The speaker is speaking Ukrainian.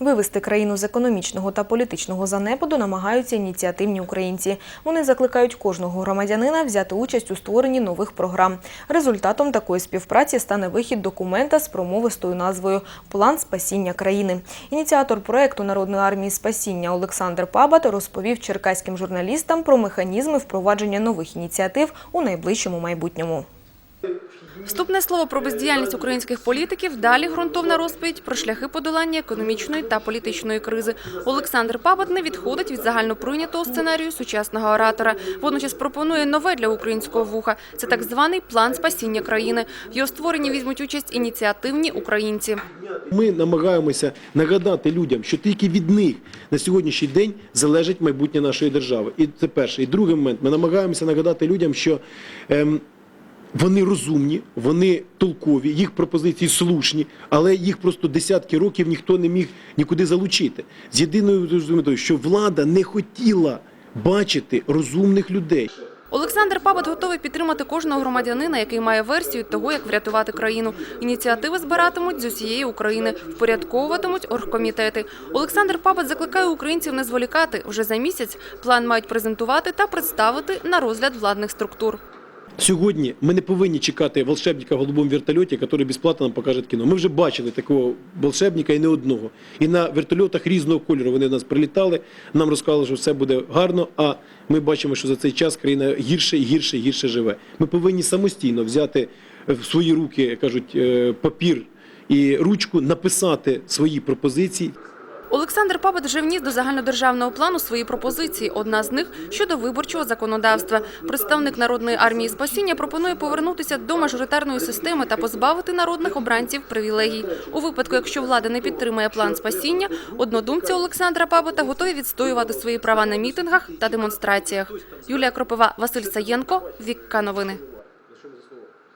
Вивести країну з економічного та політичного занепаду намагаються ініціативні українці. Вони закликають кожного громадянина взяти участь у створенні нових програм. Результатом такої співпраці стане вихід документа з промовистою назвою План спасіння країни. Ініціатор проекту Народної армії спасіння Олександр Пабат розповів черкаським журналістам про механізми впровадження нових ініціатив у найближчому майбутньому. Вступне слово про бездіяльність українських політиків. Далі ґрунтовна розповідь про шляхи подолання економічної та політичної кризи. Олександр Пабат не відходить від загальноприйнятого сценарію сучасного оратора. Водночас пропонує нове для українського вуха. Це так званий план спасіння країни. В його створенні візьмуть участь ініціативні українці. Ми намагаємося нагадати людям, що тільки від них на сьогоднішній день залежить майбутнє нашої держави. І це перше. І другий момент. Ми намагаємося нагадати людям, що ем, вони розумні, вони толкові, їх пропозиції слушні, але їх просто десятки років ніхто не міг нікуди залучити. З єдиною метою, що влада не хотіла бачити розумних людей. Олександр Пабат готовий підтримати кожного громадянина, який має версію того, як врятувати країну. Ініціативи збиратимуть з усієї України, впорядковуватимуть оргкомітети. Олександр Пабат закликає українців не зволікати. Вже за місяць план мають презентувати та представити на розгляд владних структур. Сьогодні ми не повинні чекати волшебника в голубому вертольоті, який безплатно нам покаже кіно. Ми вже бачили такого волшебника і не одного. І на вертольотах різного кольору вони в нас прилітали, нам розказали, що все буде гарно. А ми бачимо, що за цей час країна гірше і гірше гірше живе. Ми повинні самостійно взяти в свої руки, кажуть, е, папір і ручку, написати свої пропозиції. Олександр Пабат вже вніс до загальнодержавного плану свої пропозиції. Одна з них щодо виборчого законодавства. Представник народної армії спасіння пропонує повернутися до мажоритарної системи та позбавити народних обранців привілегій. У випадку, якщо влада не підтримує план спасіння, однодумці Олександра Пабата готові відстоювати свої права на мітингах та демонстраціях. Юлія Кропива, Василь Саєнко, Вікка Новини.